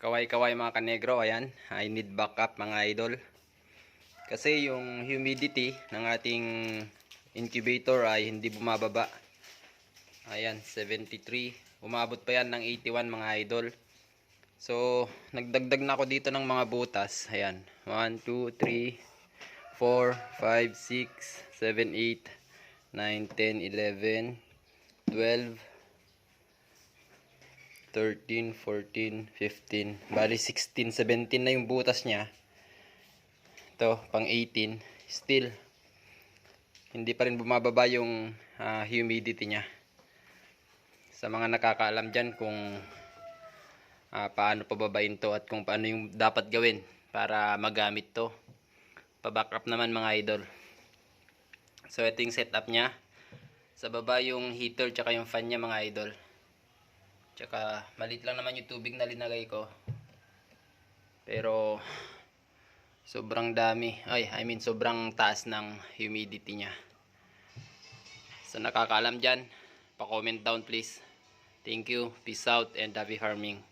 Kaway-kaway mga kanegro, ayan. I need backup mga idol. Kasi yung humidity ng ating incubator ay hindi bumababa. Ayan, 73. Umabot pa yan ng 81 mga idol. So, nagdagdag na ako dito ng mga butas. Ayan, 1, 2, 3, 4, 5, 6, 7, 8, 9, 10, 11, 12, 13, 14, 15, bali 16, 17 na yung butas niya. Ito, pang 18. Still, hindi pa rin bumababa yung ah, humidity niya. Sa mga nakakaalam dyan kung ah, paano pababain to at kung paano yung dapat gawin para magamit to. Pa-backup naman mga idol. So, ito yung setup niya. Sa baba yung heater tsaka yung fan niya mga idol. Tsaka malit lang naman yung tubig na linagay ko. Pero sobrang dami. Ay, I mean sobrang taas ng humidity niya. So nakakaalam dyan, pa-comment down please. Thank you, peace out and happy farming.